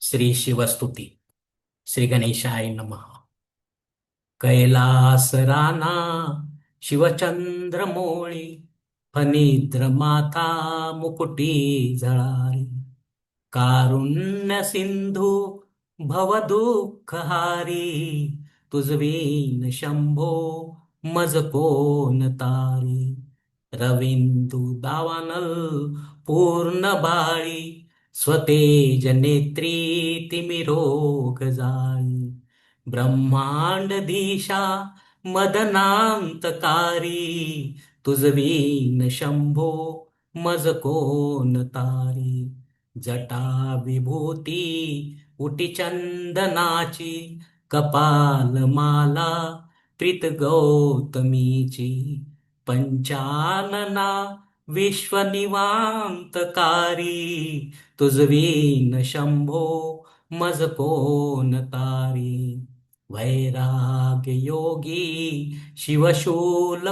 श्री शिवस्तुती. श्री गणेशाय नम. कैलास राना शिवचंद्र मोळी फनिद्र माता मुकुटी झळारी. कारुण्य सिंधू भवदुःखहारी तुझवीन शंभो मज कोण तारी. रविंदू दावानल पूर्ण बाळी स्वतेज नेत्री तिमिरोग जाळी ब्रह्मांड दिशा मदनांतकारी तुझवीन शंभो मज कोन तारी जटा विभूती उटी चंदनाची कपाल माला प्रीत गौतमीची पंचानना विश्वनिवांतकारी तुझवीन शंभो मज कोण तारी. वैराग्य योगी शिवशूल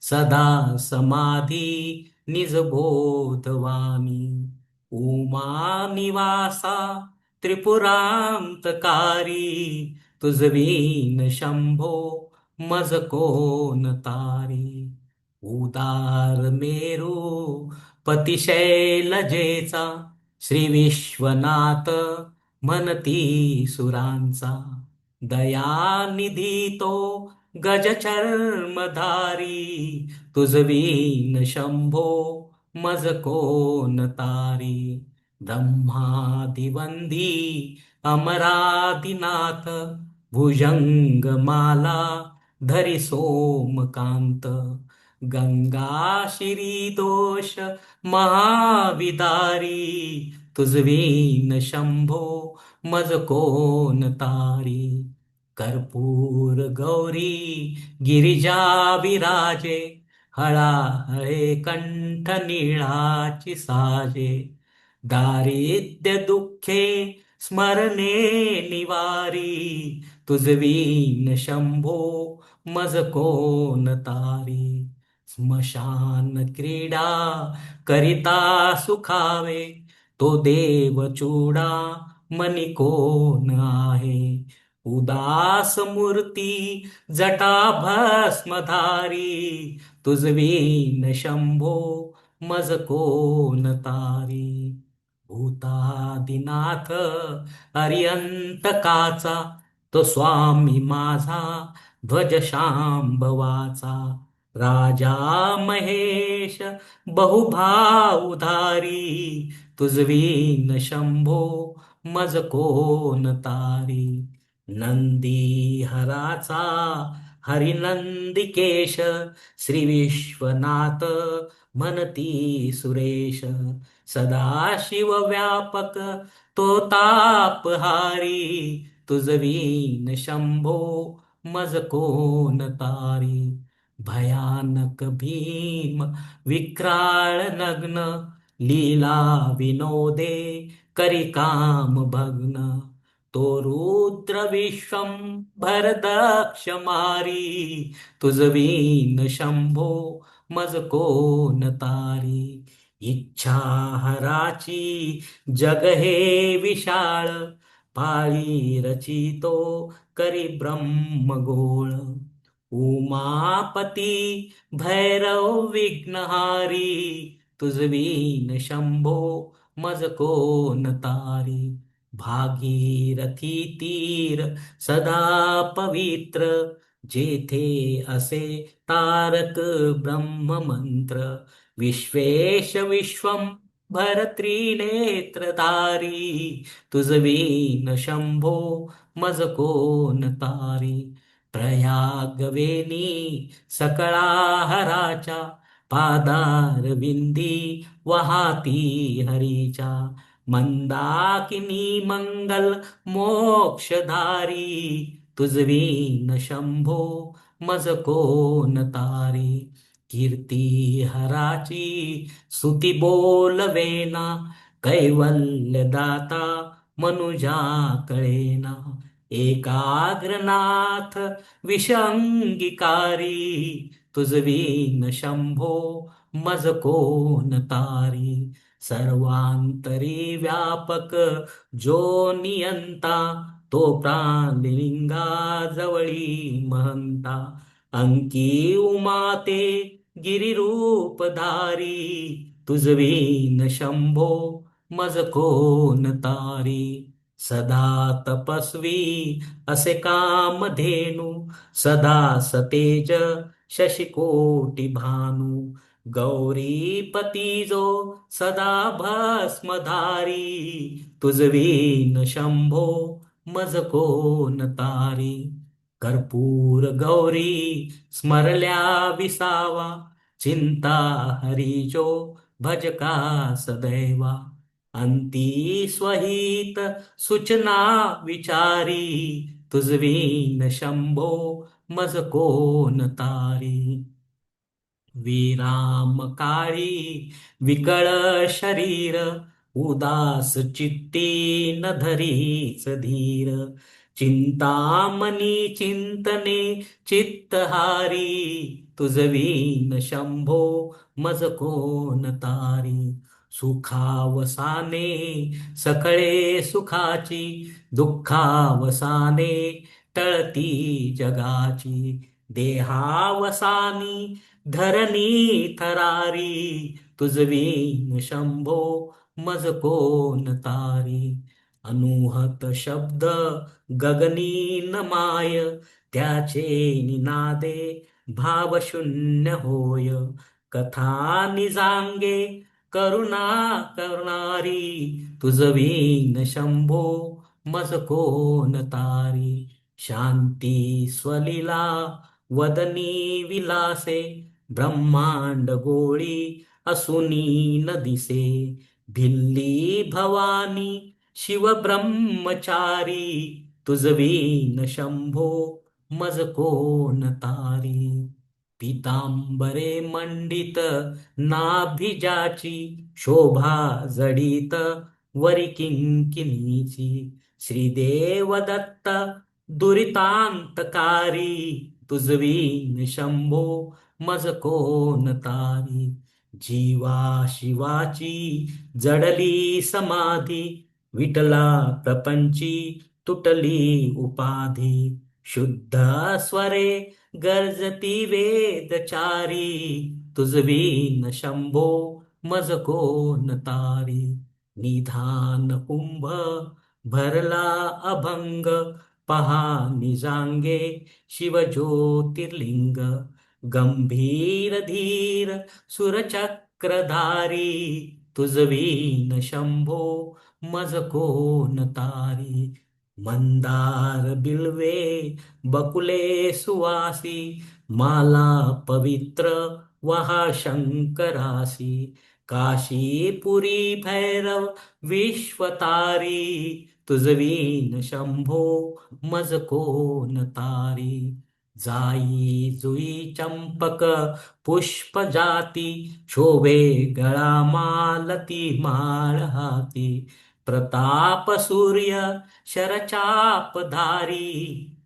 सदा समाधी निज बोधवानी उमा निवासा त्रिपुरांतकारी तुझवीन शंभो मज कोण तारी. उदार मेरू पतिशैलजेचा श्री विश्वनाथ म्हणती सुरांचा. दयानिधी तो गजचर्मधारी तुझवीन शंभो मज कोन तारी. ब्रह्मादिवंदी अमरादिनाथ भुजंगमाला धरी सोमकांत. गंगाशिरी दोष महाविदारी तुझवीन शंभो मज कोण तारी? कर्पूर गौरी गिरिजा विराजे हळाहळे कंठ निळाची साजे. दारिद्र्य दुःखे स्मरणे निवारी तुझवीन शंभो मज कोण तारी? स्मशान क्रीडा करिता सुखावे तो देव चूडा मनी कोण आहे? उदास मूर्ती जटा भस्मधारी तुझवीन शंभो मज कोण तारी? भूतादिनाथ अरियंतकाचा तो स्वामी माझा ध्वज शांभवाचा राजा महेश बहुभावधारी तुझवीन शंभो मज कोण तारी. नंदी हराचा हरिनंदिकेश श्री विश्वनाथ म्हणती सुरेश. सदाशिव व्यापक तो तापहारी तुझवीन शंभो मज कोण तारी. भयानक भीम विक्राळ नग्न लीला विनोदे करी काम भग्न। तो रुद्र विश्वं भरदक्ष मारी तुझवीन शंभो मज कोण तारी। इच्छा हराची जग हे विशाळ पाळी रचितो करी ब्रह्मगोळ उमापती भैरव विघ्नहारी तुझवीन शंभो मज कोण तारी. भागीरथी तीर सदा पवित्र जेथे असे तारक ब्रह्म मंत्र विश्वेश विश्वं भर त्रिनेत्रधारी तुझवीन शंभो मज कोण तारी. प्रयागवेनी सकळा हराच्या पादार विंदी वहाती हरीच्या मंदाकिनी मंगल मोक्षधारी तुझवीन शंभो मज कोण तारी कीर्ती हराची सुती बोलवेना कैवल्यदाता मनुजा कळेना एकाग्रनाथ विषंगिकारी तुझवीन शंभो मज कोण तारी। सर्वांतरी व्यापक जो नियंता तो प्राणलिंगाजवळी महंता। अंकी उमाते गिरिरूपधारी। तुझवीन शंभो मज कोण तारी। सदा तपस्वी असे कामधेनू सदा सतेज शशिकोटी भानू. गौरीपती जो सदा भस्मधारी तुझवीन शंभो मज कोण तारी. कर्पूर गौरी स्मरल्या विसावा चिंता हरिजो भजका सदैवा. अंती स्वहित सूचना विचारी तुझवीन शंभो मज कोण तारी? विराम काळी विकळ शरीर उदास चित्ती न धरीच धीर. चिंतामणी चिंतने चित्तहारी तुझवीन शंभो मज कोण तारी? सुखावसाने सकळे सुखाची दुःखावसाने टळती जगाची. देहावसानी धरणी थरारी तुझवीन शंभो मज कोण तारी. अनुहत शब्द गगनी न माय त्याचे निनादे भावशून्य होय. कथा निजांगे करुणा करणारी तुझवीन शंभो मज कोण तारी. शांती स्वलीला वदनी विलासे ब्रह्मांड गोळी असुनी न दिसे. भिल्ली भवानी शिव ब्रह्मचारी तुझवीन शंभो मज कोण तारी. पितांबरे मंडित नाभिजाची शोभा जडित वरी किंकिनीची श्रीदेव दत्त दुरितांतकारी तुझवीन शंभो मज कोण तारी. जीवा शिवाची जडली समाधी विटला प्रपंची तुटली उपाधी. शुद्ध स्वरे गरजति वेद चारी तुझवीन शंभो मज कोण तारी. निधान कुंभ भरला अभंग पहा निजांगे शिवज्योतिर्लिंग. गंभीर धीर सुरचक्रधारी. तुझवीन शंभो मज कोण तारी. मंदार बिल्वे बकुले सुवासी माला पवित्र वहा शंकरासी काशीपुरी भैरव विश्वतारी तुझवीन शंभो मज कोन तारी जाई जुई चंपक पुष्प जाती शोभे गळा मालती माळ हाती प्रताप सूर्य शरचापधारी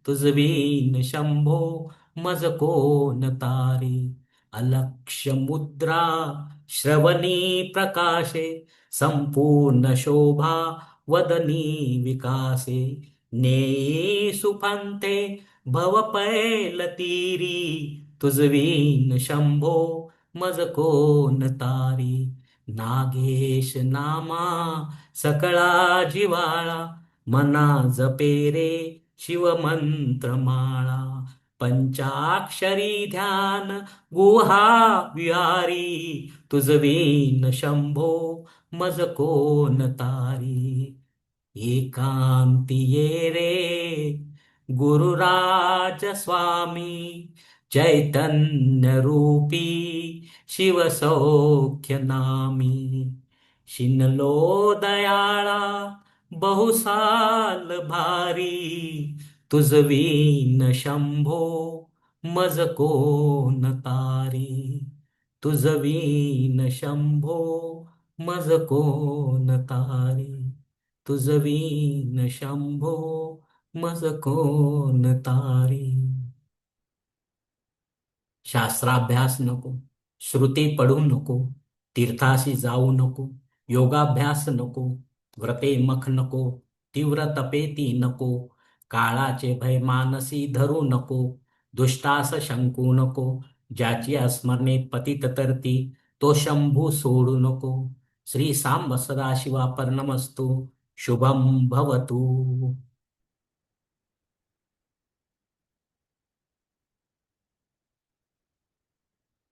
तुझवीन शंभो मज कोण तारी. अलक्ष मुद्रा श्रवणी प्रकाशे संपूर्ण शोभा वदनी विकासे. ने सुफंते भवपैल तीरी तुझवीन शंभो मज कोण तारी. नागेश नामा सकळा जिवाळा मना जपेरे शिवमंत्रमाळा. पंचाक्षरी ध्यान गुहा विहारी तुझवीन शंभो मज कोण तारी. एकांती ये रे गुरुराज स्वामी चैतन्यरूपी शिवसौख्य नामी शिनलो दयाळा बहुसाल भारी। तुझवीन शंभो मज कोण तारी। तुझवीन शंभो मज कोण तारी। तुझवीन शंभो मज कोण तारी। शास्त्राभ्यास नको श्रुती पडू नको तीर्थाशी जाऊ नको योगाभ्यास नको व्रते मख नको तीव्र तपेती नको काळाचे भय मानसी धरू नको दुष्टास शंकू नको ज्याची स्मरणे पतित तरती तो शंभू सोडू नको. श्री सांब सदाशिवा शुभम भवतु.